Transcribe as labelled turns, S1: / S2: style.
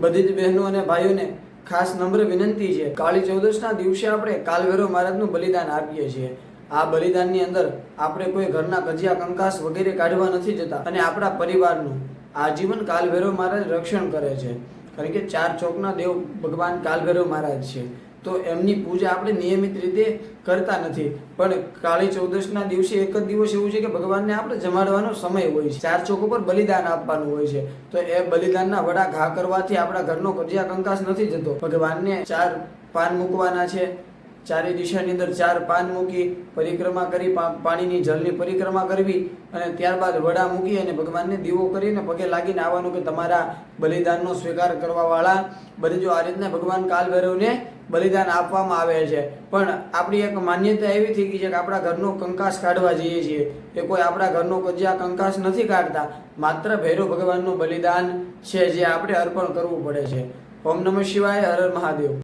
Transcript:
S1: બધી જ બહેનો અને ભાઈઓને ખાસ નમ્ર વિનંતી છે. કાળી ચૌદશના દિવસે આપણે કાલવેરો મહારાજનું બલિદાન આપીએ છીએ. આ બલિદાનની અંદર આપણે કોઈ ઘરના કજિયા, કંકાસ વગેરે કાઢવા નથી જતા અને આપણા પરિવારનું આજીવન કાલભૈરવ મહારાજ રક્ષણ કરે છે. કારણ કે ચાર ચોકના દેવ ભગવાન કાલભૈરવ મહારાજ છે. તો એમની પૂજા આપણે નિયમિત રીતે કરતા નથી. પણ કાળી ચૌદશના દિવસે એક જ દિવસ એવું છે કે ભગવાનને આપણે જમાડવાનો સમય હોય છે. ચાર ચોક ઉપર બલિદાન આપવાનું હોય છે. તો એ બલિદાનના વડા ઘા કરવાથી આપણા ઘરનો કજિયા કંકાસ નથી જતો. ભગવાનને ચાર પાન મૂકવાના છે. ચારે દિશાની અંદર ચાર પાન મૂકી પરિક્રમા કરી પાણીની જળની પરિક્રમા કરવી અને ત્યારબાદ વડા મૂકી અને ભગવાનને દીવો કરીને પગે લાગીને આવવાનું કે તમારા બલિદાનનો સ્વીકાર કરવાવાળા બધે જો આ રીતના ભગવાન કાલભૈરવને બલિદાન આપવામાં આવે છે. પણ આપણી એક માન્યતા એવી થઈ ગઈ છે કે આપણા ઘરનો કંકાસ કાઢવા જઈએ છીએ. એ કોઈ આપણા ઘરનો કજિયા કંકાસ નથી કાઢતા. માત્ર ભૈરવ ભગવાનનું બલિદાન છે જે આપણે અર્પણ કરવું પડે છે. ઓમ નમઃ શિવાય હર મહાદેવ.